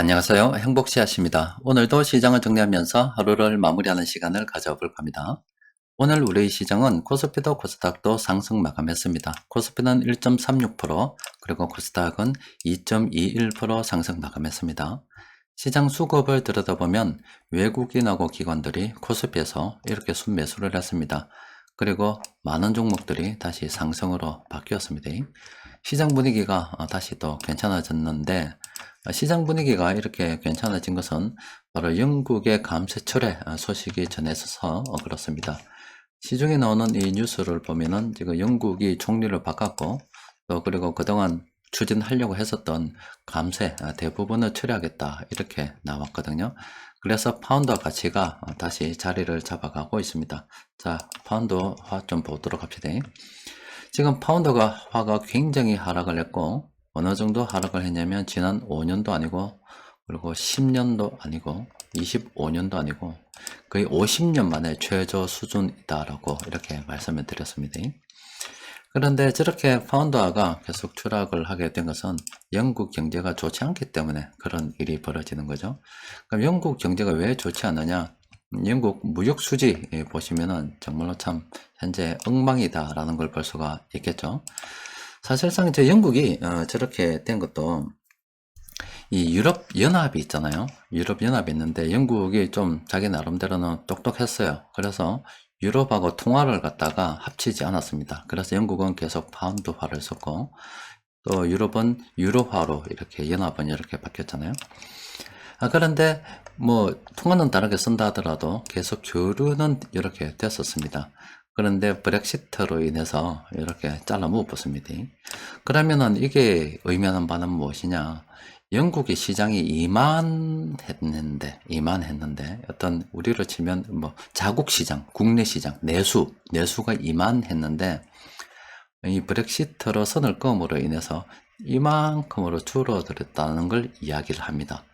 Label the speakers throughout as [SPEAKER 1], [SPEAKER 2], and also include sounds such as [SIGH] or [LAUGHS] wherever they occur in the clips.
[SPEAKER 1] 안녕하세요. 행복씨앗입니다. 오늘도 시장을 정리하면서 하루를 마무리하는 시간을 가져볼 겁니다. 오늘 우리 시장은 코스피도 코스닥도 상승 마감했습니다. 코스피는 1.36% 그리고 코스닥은 2.21% 상승 마감했습니다. 시장 수급을 들여다보면 외국인하고 기관들이 코스피에서 이렇게 순매수를 했습니다. 그리고 많은 종목들이 다시 상승으로 바뀌었습니다. 시장 분위기가 다시 또 괜찮아졌는데 시장 분위기가 이렇게 괜찮아진 것은 바로 영국의 감세 철회 소식이 전해져서 그렇습니다. 시중에 나오는 이 뉴스를 보면은 지금 영국이 총리를 바꿨고 또 그리고 그동안 추진하려고 했었던 감세 대부분을 처리하겠다 이렇게 나왔거든요. 그래서 파운드 가치가 다시 자리를 잡아가고 있습니다. 자, 파운드 화 좀 보도록 합시다. 지금 파운드가 화가 굉장히 하락을 했고 어느 정도 하락을 했냐면 지난 5년도 아니고 그리고 10년도 아니고 25년도 아니고 거의 50년 만에 최저 수준이다라고 이렇게 말씀을 드렸습니다. 그런데 저렇게 파운드화가 계속 추락을 하게 된 것은 영국 경제가 좋지 않기 때문에 그런 일이 벌어지는 거죠. 그럼 영국 경제가 왜 좋지 않느냐? 영국 무역 수지 보시면은 정말로 참 현재 엉망이다라는 걸 볼 수가 있겠죠. 사실상 저 영국이 어, 저렇게 된 것도 이 유럽 연합이 있잖아요. 유럽 연합이 있는데 영국이 좀 자기 나름대로는 똑똑했어요. 그래서 유럽하고 통화를 갖다가 합치지 않았습니다. 그래서 영국은 계속 파운드화를 썼고 또 유럽은 유로화로 이렇게 연합은 이렇게 바뀌었잖아요. 아, 그런데 뭐 통화는 다르게 쓴다 하더라도 계속 교류는 이렇게 됐었습니다. 그런데 브렉시트로 인해서 이렇게 잘라 묶었습니다. 그러면은 이게 의미하는 바는 무엇이냐? 영국의 시장이 이만했는데, 이만했는데, 어떤 우리로 치면 뭐 자국 시장, 국내 시장, 내수, 내수가 이만했는데, 이 브렉시트로 선을 껌으로 인해서 이만큼으로 줄어들었다는 걸 이야기를 합니다.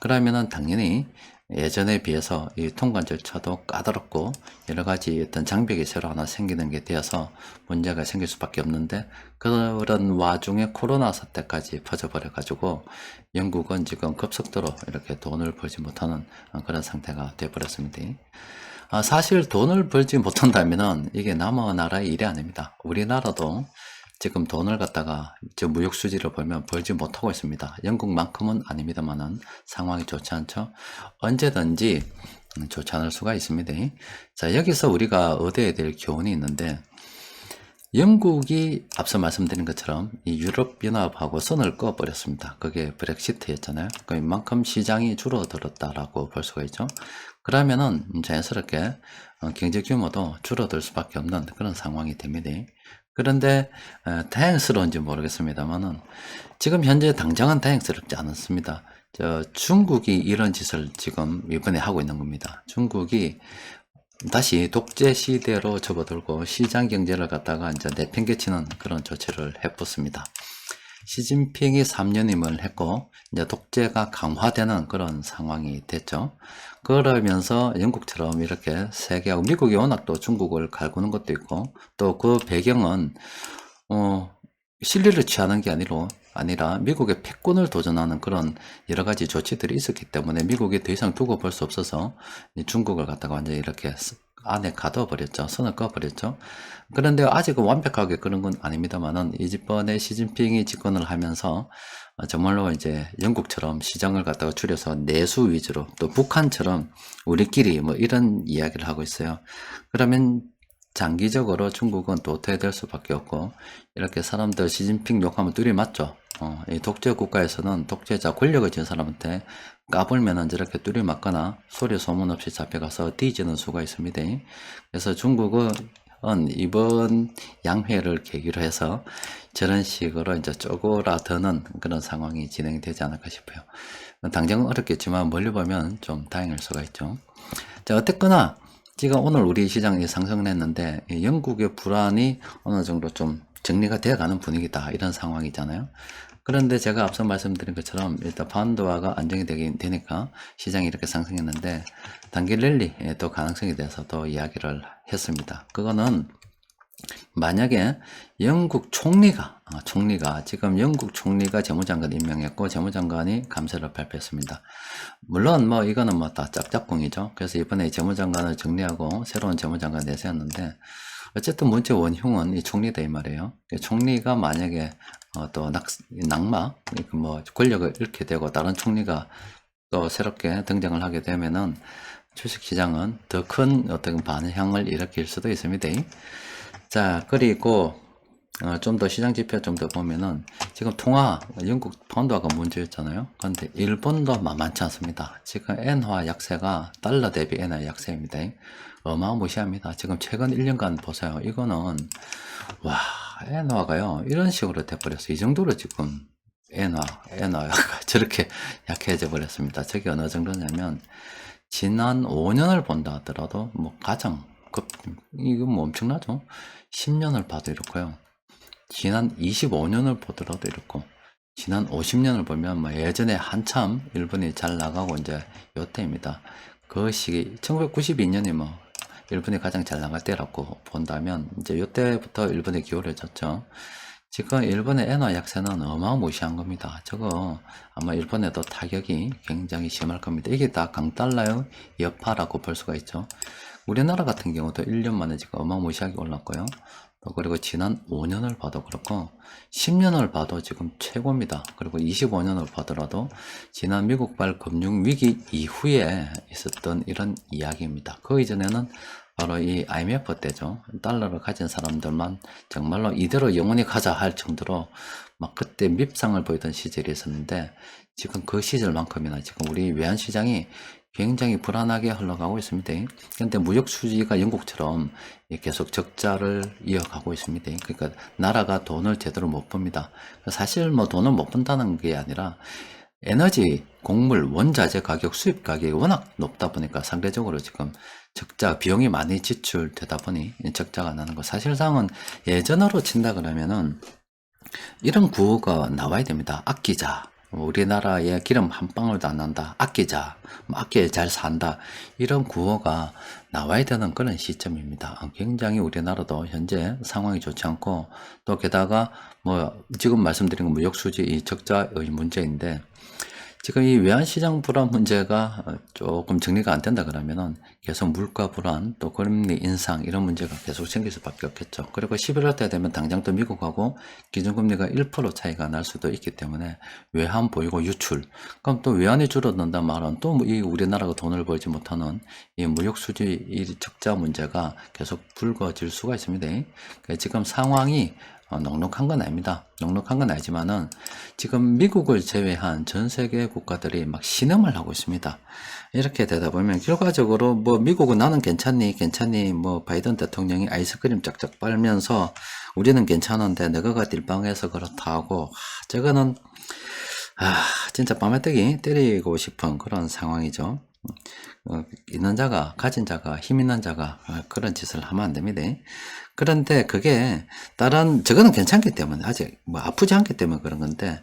[SPEAKER 1] 그러면은 당연히 예전에 비해서 이 통관 절차도 까다롭고 여러 가지 어떤 장벽이 새로 하나 생기는 게 되어서 문제가 생길 수밖에 없는데 그런 와중에 코로나 사태까지 퍼져버려 가지고 영국은 지금 급속도로 이렇게 돈을 벌지 못하는 그런 상태가 되어버렸습니다. 아, 사실 돈을 벌지 못한다면은 이게 남의 나라의 일이 아닙니다. 우리나라도 지금 돈을 갖다가 저 무역 수지를 보면 벌지 못하고 있습니다. 영국만큼은 아닙니다만은 상황이 좋지 않죠. 언제든지 좋지 않을 수가 있습니다. 자, 여기서 우리가 얻어야 될 교훈이 있는데 영국이 앞서 말씀드린 것처럼 이 유럽연합하고 선을 꺼버렸습니다. 그게 브렉시트였잖아요. 그만큼 시장이 줄어들었다라고 볼 수가 있죠. 그러면은 자연스럽게 어, 경제 규모도 줄어들 수밖에 없는 그런 상황이 됩니다. 그런데 다행스러운지 모르겠습니다만은 지금 현재 당장은 다행스럽지 않습니다. 저 중국이 이런 짓을 지금 이번에 하고 있는 겁니다. 중국이 다시 독재 시대로 접어들고 시장 경제를 갖다가 이제 내팽개치는 그런 조치를 해봤습니다. 시진핑이 3년임을 했고 이제 독재가 강화되는 그런 상황이 됐죠. 그러면서 영국처럼 이렇게 세계하고 미국이 워낙 또 중국을 갈구는 것도 있고 또 그 배경은 어 실리를 취하는 게 아니로 아니라 미국의 패권을 도전하는 그런 여러 가지 조치들이 있었기 때문에 미국이 더 이상 두고 볼 수 없어서 중국을 갖다가 완전히 이렇게 안에 가둬버렸죠. 손을 꺼버렸죠. 그런데 아직은 완벽하게 그런 건 아닙니다만은 이번에 시진핑이 집권을 하면서 정말로 이제 영국처럼 시장을 갖다가 줄여서 내수 위주로 또 북한처럼 우리끼리 뭐 이런 이야기를 하고 있어요. 그러면 장기적으로 중국은 도태될 수밖에 없고 이렇게 사람들 시진핑 욕하면 뚜리 맞죠. 어, 이 독재 국가에서는 독재자 권력을 쥔 사람한테 까불면은 저렇게 뚜리 맞거나 소리 소문 없이 잡혀가서 뒤지는 수가 있습니다. 그래서 중국은 이번 양회를 계기로 해서 저런 식으로 이제 쪼그라드는 그런 상황이 진행이 되지 않을까 싶어요. 당장은 어렵겠지만 멀리 보면 좀 다행일 수가 있죠. 자, 어쨌거나 지금 오늘 우리 시장이 상승을 했는데 영국의 불안이 어느 정도 좀 정리가 되어 가는 분위기다 이런 상황이잖아요. 그런데 제가 앞서 말씀드린 것처럼 일단 파운드화가 안정이 되긴 되니까 시장이 이렇게 상승했는데 단기 랠리 또 가능성에 대해서 또 이야기를 했습니다. 그거는 만약에 영국 총리가 아, 총리가 지금 영국 총리가 재무장관 임명했고 재무장관이 감세를 발표했습니다. 물론 뭐 이거는 뭐 다 짝짝꿍이죠. 그래서 이번에 재무장관을 정리하고 새로운 재무장관 내세웠는데 어쨌든 문제 원흉은 이 총리다 이 말이에요. 그 총리가 만약에 어, 또 낙, 낙마 그뭐 권력을 잃게 되고 다른 총리가 또 새롭게 등장을 하게 되면은 주식시장은 더 큰 어떤 반향을 일으킬 수도 있습니다. 자, 그리고 어, 좀더 시장 지표 좀 더 보면은 지금 통화 영국 파운드화가 문제였잖아요. 그런데 일본도 만만치 않습니다. 지금 엔화 약세가 달러 대비 엔화 약세입니다. 어마무시합니다. 지금 최근 1년간 보세요. 이거는 와 엔화가요 이런 식으로 돼버렸어. 이 정도로 지금 엔화 엔화가 [LAUGHS] 저렇게 약해져 버렸습니다. 저게 어느 정도냐면 지난 5년을 본다 하더라도 뭐 가장 급 이거 뭐 엄청나죠? 10년을 봐도 이렇고요. 지난 25년을 보더라도 이렇고 지난 50년을 보면 뭐 예전에 한참 일본이 잘 나가고 이제 요때입니다. 그 시기 1992년이 뭐 일본이 가장 잘 나갈 때라고 본다면 이제 요때부터 일본이 기울어졌죠. 지금 일본의 엔화 약세는 어마무시한 겁니다. 저거 아마 일본에도 타격이 굉장히 심할 겁니다. 이게 다 강달러의 여파라고 볼 수가 있죠. 우리나라 같은 경우도 1년 만에 지금 어마무시하게 올랐고요. 또 그리고 지난 5년을 봐도 그렇고 10년을 봐도 지금 최고입니다. 그리고 25년을 보더라도 지난 미국발 금융위기 이후에 있었던 이런 이야기입니다. 그 이전에는 바로 이 IMF 때죠. 달러를 가진 사람들만 정말로 이대로 영원히 가자 할 정도로 막 그때 밉상을 보이던 시절이 있었는데 지금 그 시절만큼이나 지금 우리 외환시장이 굉장히 불안하게 흘러가고 있습니다. 그런데 무역 수지가 영국처럼 계속 적자를 이어가고 있습니다. 그러니까 나라가 돈을 제대로 못 봅니다. 사실 뭐 돈을 못 번다는 게 아니라 에너지, 곡물, 원자재 가격, 수입 가격이 워낙 높다 보니까 상대적으로 지금 적자, 비용이 많이 지출되다 보니 적자가 나는 거. 사실상은 예전으로 친다 그러면은 이런 구호가 나와야 됩니다. 아끼자. 우리나라에 기름 한 방울도 안 난다. 아끼자. 뭐 아껴야 잘 산다. 이런 구호가 나와야 되는 그런 시점입니다. 굉장히 우리나라도 현재 상황이 좋지 않고 또 게다가 뭐 지금 말씀드린 건 무역수지 이 적자의 문제인데 지금 이 외환시장 불안 문제가 어, 조금 정리가 안 된다 그러면은 계속 물가 불안 또 금리 인상 이런 문제가 계속 생길 수밖에 없겠죠. 그리고 11월 때 되면 당장 또 미국하고 기준금리가 1% 차이가 날 수도 있기 때문에 외환 보이고 유출. 그럼 또 외환이 줄어든다 말은 또 이 우리나라가 돈을 벌지 못하는 이 무역 수지 이 적자 문제가 계속 불거질 수가 있습니다. 그러니까 지금 상황이 어, 넉넉한 건 아닙니다. 넉넉한 건 아니지만은 지금 미국을 제외한 전 세계 국가들이 막 신음을 하고 있습니다. 이렇게 되다 보면 결과적으로 뭐 미국은 나는 괜찮니 괜찮니 뭐 바이든 대통령이 아이스크림 짝짝 빨면서 우리는 괜찮은데 너가가 딜방해서 그렇다고 하, 저거는 아 진짜 밤에뜨기 때리고 싶은 그런 상황이죠. 어, 있는 자가 가진 자가 힘 있는 자가 어, 그런 짓을 하면 안 됩니다. 그런데 그게 다른 저거는 괜찮기 때문에 아직 뭐 아프지 않기 때문에 그런 건데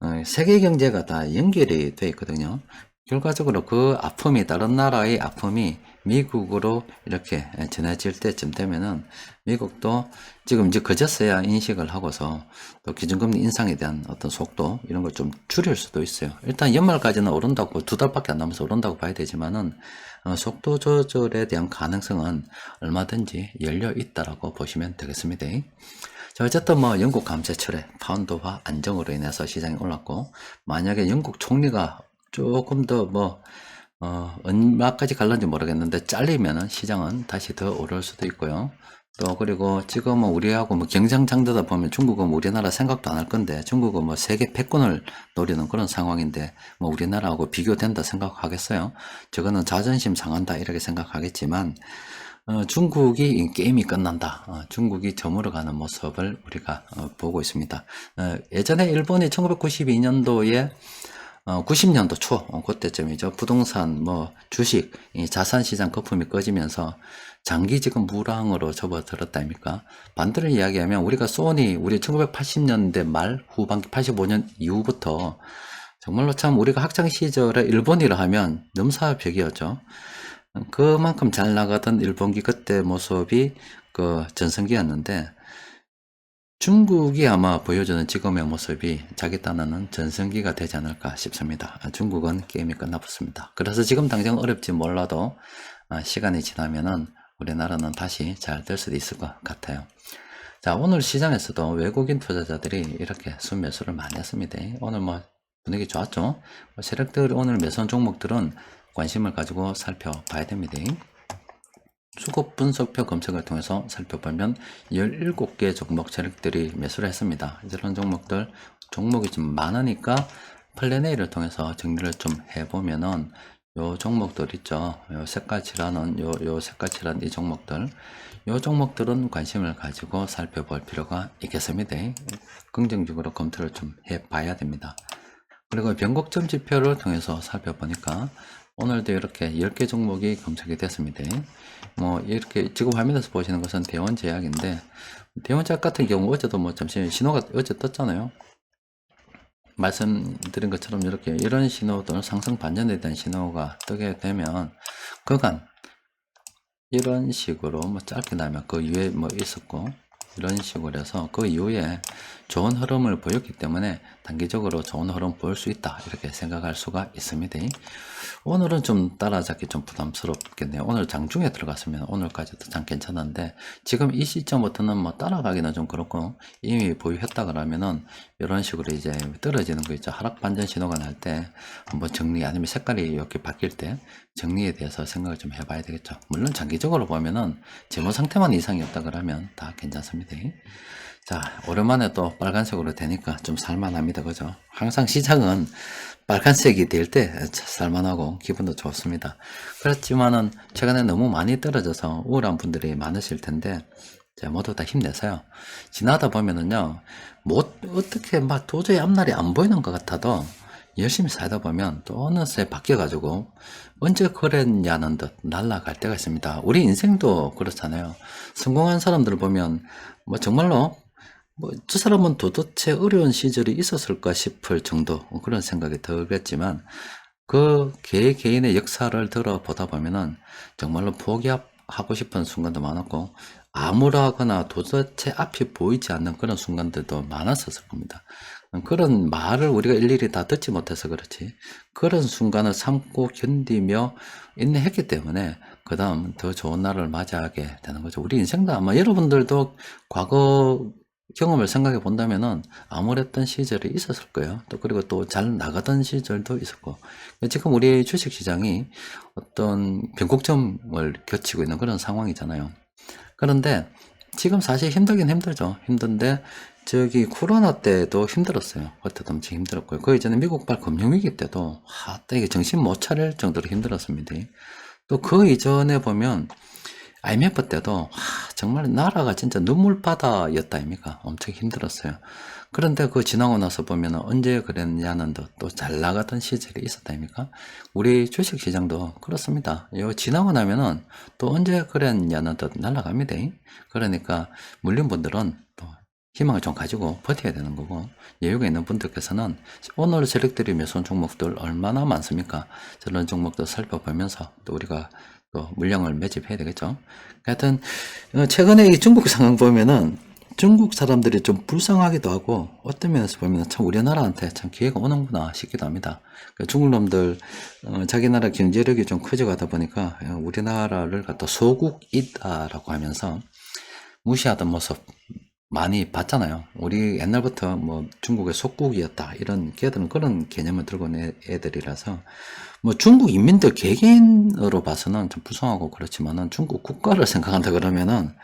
[SPEAKER 1] 어, 세계 경제가 다 연결이 돼 있거든요. 결과적으로 그 아픔이 다른 나라의 아픔이 미국으로 이렇게 전해질 때쯤 되면은 미국도 지금 이제 그제서야 인식을 하고서 또 기준금리 인상에 대한 어떤 속도 이런 걸 좀 줄일 수도 있어요. 일단 연말까지는 오른다고 두 달밖에 안 남아서 오른다고 봐야 되지만은 어, 속도 조절에 대한 가능성은 얼마든지 열려 있다라고 보시면 되겠습니다. 자, 어쨌든 뭐 영국 감세철에 파운드화 안정으로 인해서 시장이 올랐고 만약에 영국 총리가 조금 더 뭐, 어, 얼마까지 갈는지 모르겠는데, 잘리면은 시장은 다시 더 오를 수도 있고요. 또, 그리고 지금은 우리하고 뭐 경쟁장대다 보면 중국은 우리나라 생각도 안 할 건데, 중국은 뭐 세계 패권을 노리는 그런 상황인데, 뭐 우리나라하고 비교된다 생각하겠어요? 저거는 자존심 상한다, 이렇게 생각하겠지만, 어, 중국이 이 게임이 끝난다. 어, 중국이 저물어 가는 모습을 우리가 어, 보고 있습니다. 어, 예전에 일본이 1992년도에 어, 90년도 초, 어, 그때쯤이죠. 부동산, 뭐, 주식, 이 자산 시장 거품이 꺼지면서 장기 지금 무랑으로 접어들었다 아닙니까? 반대로 이야기하면 우리가 소니, 우리 1980년대 말, 후반기 85년 이후부터 정말로 참 우리가 학창 시절에 일본이라 하면 넘사벽이었죠. 그만큼 잘 나가던 일본기 그때 모습이 그 전성기였는데 중국이 아마 보여주는 지금의 모습이 자기 딴에는 전성기가 되지 않을까 싶습니다. 아, 중국은 게임이 끝나붙습니다. 그래서 지금 당장 어렵지 몰라도 아, 시간이 지나면은 우리나라는 다시 잘 될 수도 있을 것 같아요. 자, 오늘 시장에서도 외국인 투자자들이 이렇게 순매수를 많이 했습니다. 오늘 뭐 분위기 좋았죠? 뭐 세력들 오늘 매선 종목들은 관심을 가지고 살펴봐야 됩니다. 수급 분석표 검색을 통해서 살펴보면 17개 종목 세력들이 매수를 했습니다. 이런 종목들, 종목이 좀 많으니까 플랜 A를 통해서 정리를 좀 해보면은 요 종목들 있죠. 요 색깔 칠하는 요, 요 색깔 칠한 이 종목들. 요 종목들은 관심을 가지고 살펴볼 필요가 있겠습니다. 긍정적으로 검토를 좀 해봐야 됩니다. 그리고 변곡점 지표를 통해서 살펴보니까 오늘도 이렇게 10개 종목이 검색이 됐습니다. 뭐 이렇게 지금 화면에서 보시는 것은 대원 제약인데 대원 제약 같은 경우 어제도 뭐 잠시 신호가 어제 떴잖아요. 말씀드린 것처럼 이렇게 이런 신호들 상승 반전에 대한 신호가 뜨게 되면 그간 이런 식으로 뭐 짧게 나면 그 이후에 뭐 있었고 이런 식으로 해서 그 이후에 좋은 흐름을 보였기 때문에 단기적으로 좋은 흐름 볼수 있다 이렇게 생각할 수가 있습니다. 오늘은 좀 따라잡기 좀 부담스럽겠네요. 오늘 장중에 들어갔으면 오늘까지도 참 괜찮은데 지금 이 시점부터는 뭐 따라가기는 좀 그렇고 이미 보유했다 그러면은 이런 식으로 이제 떨어지는 거 있죠. 하락 반전 신호가 날 때 한번 정리 아니면 색깔이 이렇게 바뀔 때 정리에 대해서 생각을 좀 해봐야 되겠죠. 물론 장기적으로 보면은 재무 상태만 이상이 없다 그러면 다 괜찮습니다. 자, 오랜만에 또 빨간색으로 되니까 좀 살만합니다. 그죠? 항상 시장은 빨간색이 될 때 살만하고 기분도 좋습니다. 그렇지만은 최근에 너무 많이 떨어져서 우울한 분들이 많으실 텐데, 자, 모두 다 힘내세요. 지나다 보면은요, 뭐, 어떻게 막 도저히 앞날이 안 보이는 것 같아도 열심히 살다 보면 또 어느새 바뀌어가지고 언제 그랬냐는 듯 날아갈 때가 있습니다. 우리 인생도 그렇잖아요. 성공한 사람들 보면 뭐 정말로 뭐, 저 사람은 도대체 어려운 시절이 있었을까 싶을 정도 그런 생각이 들겠지만 그 개, 개인의 역사를 들어보다 보면은 정말로 포기하고 싶은 순간도 많았고 암울하거나 도대체 앞이 보이지 않는 그런 순간들도 많았었을 겁니다. 그런 말을 우리가 일일이 다 듣지 못해서 그렇지 그런 순간을 참고 견디며 인내했기 때문에 그 다음 더 좋은 날을 맞이하게 되는 거죠. 우리 인생도 아마 여러분들도 과거 경험을 생각해 본다면은 암울했던 시절이 있었을 거예요. 또 그리고 또 잘 나가던 시절도 있었고 지금 우리 주식 시장이 어떤 변곡점을 겹치고 있는 그런 상황이잖아요. 그런데 지금 사실 힘들긴 힘들죠. 힘든데 저기 코로나 때도 힘들었어요. 그때도 엄청 힘들었고요. 그 이전에 미국발 금융위기 때도 하, 이게 정신 못 차릴 정도로 힘들었습니다. 또 그 이전에 보면 IMF 때도 하, 정말 나라가 진짜 눈물바다였다 아닙니까? 엄청 힘들었어요. 그런데 그 지나고 나서 보면 언제 그랬냐는 또 잘 나가던 시절이 있었다 아닙니까? 우리 주식 시장도 그렇습니다. 요 지나고 나면은 또 언제 그랬냐는 듯 날아갑니다. 그러니까 물린분들은 또 희망을 좀 가지고 버텨야 되는 거고 여유가 있는 분들께서는 오늘 세력들이 매손 종목들 얼마나 많습니까? 저런 종목도 살펴보면서 또 우리가 또 물량을 매집해야 되겠죠. 하여튼 어, 최근에 이 중국 상황 보면은 중국 사람들이 좀 불쌍하기도 하고 어떤 면에서 보면 참 우리나라한테 참 기회가 오는구나 싶기도 합니다. 그러니까 중국 놈들 어, 자기 나라 경제력이 좀 커져가다 보니까 어, 우리나라를 갖다 소국이다라고 하면서 무시하던 모습 많이 봤잖아요. 우리 옛날부터 뭐 중국의 속국이었다 이런 걔들은 그런 개념을 들고 온 애- 애들이라서 뭐 중국 인민들 개개인으로 봐서는 좀 불쌍하고 그렇지만은 중국 국가를 생각한다 그러면은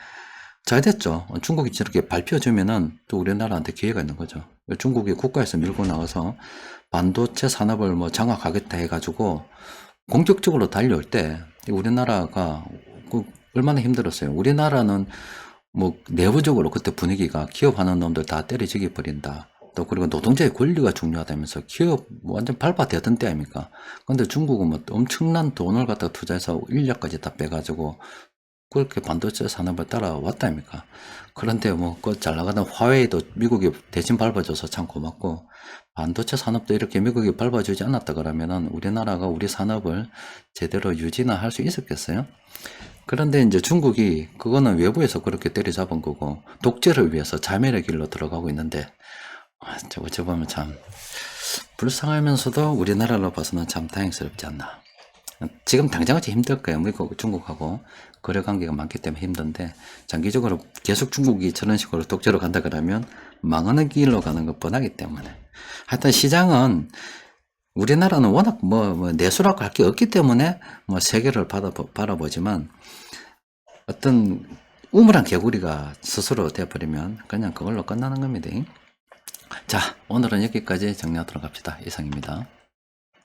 [SPEAKER 1] 잘 됐죠. 중국이 저렇게 발표해주면은 또 우리나라한테 기회가 있는 거죠. 중국이 국가에서 밀고 나가서 반도체 산업을 뭐 장악하겠다 해가지고 공격적으로 달려올 때 우리나라가 그 얼마나 힘들었어요. 우리나라는 뭐 내부적으로 그때 분위기가 기업하는 놈들 다 때려지게 버린다. 또 그리고 노동자의 권리가 중요하다면서 기업 뭐 완전 발바되던 때 아닙니까? 근데 중국은 뭐 엄청난 돈을 갖다 투자해서 인력까지 다 빼가지고 그렇게 반도체 산업을 따라왔다 아닙니까? 그런데 뭐그잘 나가던 화웨이도 미국이 대신 밟아줘서 참 고맙고 반도체 산업도 이렇게 미국이 밟아주지 않았다 그러면은 우리나라가 우리 산업을 제대로 유지나 할 수 있었겠어요? 그런데 이제 중국이 그거는 외부에서 그렇게 때려잡은 거고 독재를 위해서 자멸의 길로 들어가고 있는데 어찌 보면 참 불쌍하면서도 우리나라로 봐서는 참 다행스럽지 않나. 지금 당장 어찌 힘들 거예요. 미국, 중국하고 거래 관계가 많기 때문에 힘든데 장기적으로 계속 중국이 저런 식으로 독재로 간다 그러면 망하는 길로 가는 것 뻔하기 때문에 하여튼 시장은 우리나라는 워낙 뭐, 뭐 내수라고 할 게 없기 때문에 뭐 세계를 받아, 바라보지만 어떤 우물한 개구리가 스스로 돼버리면 그냥 그걸로 끝나는 겁니다. 자, 오늘은 여기까지 정리하도록 합시다. 이상입니다.